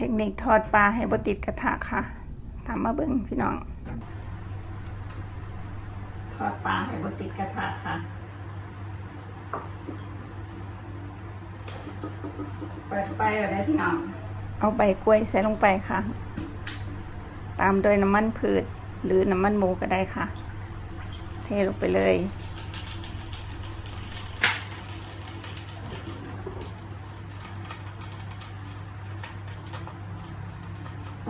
ทคนิคทอดปลาให้บติดกระทะค่ะทำมาเบิ้งพี่น้อง ทอดปลาให้บติดกระทะค่ะ เปิดไฟเลยพี่น้อง เอาใบกล้วยใส่ลงไปค่ะ ตามด้วยน้ำมันพืชหรือน้ำมันหมูก็ได้ค่ะ เทลงไปเลย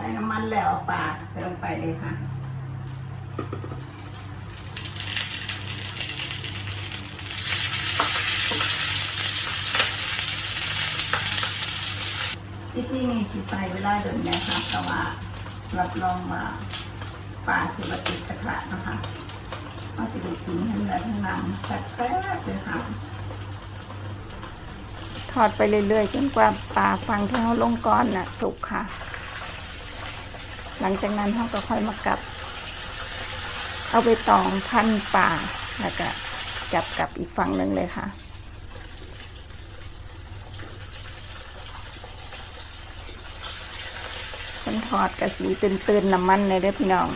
ส่น้ำมันแล้วเอาปลาใส่ลงไปเลยค่ะ ที่ที่นี่สิใส่เวลาเดินนะคะแต่ว่ารับรองว่าปลาสิบติดกระทะนะคะเอาสิได้กินทั้งเนื้อทั้งหนังแซ่บเลยค่ะทอดไปเรื่อยๆจนกว่าปลาฟังที่เขาลงก้อนน่ะ สุกค่ะ หลังจากนั้นเขาก็ค่อยมากลับ เอาไปตองพันปลาแล้วก็จับกลับอีกฝั่งหนึ่งเลยค่ะคนทอดกะสีตื่นๆน้ำมันเลยเด้อพี่น้อง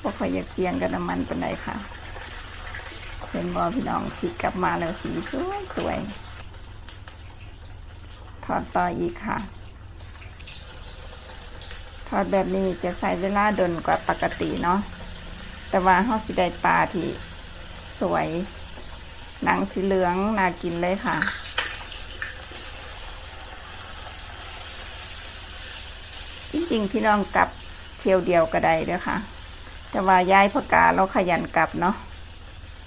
พวกคอยอยากเสียงกับน้ำมันเป็นไรค่ะเป็นบอพี่น้องพลิกกลับมาแล้วสีสวยสวย ทอดต่ออีกค่ะ อดแบบนี้จะใช้เวลาดนกว่าปกติเนาะ แต่ว่าเฮาสิได้ปลาที่สวย หนังสีเหลืองน่ากินเลยค่ะจริงๆพี่น้องกลับเที่ยวเดียวก็ได้เด้อค่ะ แต่ว่าย้ายพกาเราขยันกลับเนาะ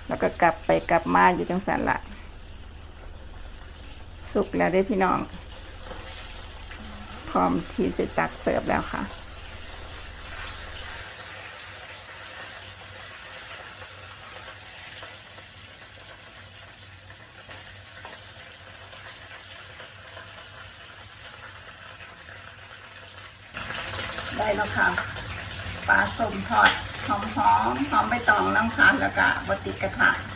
แล้วก็กลับไปกลับมาอยู่จังสันละสุกแล้วได้พี่น้อง ร้อมที่จะตักเสิร์ฟแล้วค่ะ ได้แล้วค่ะปลาส้มทอดหอมหอมหอมใบตองน้ำค่ะแล้วก็บติกระทะ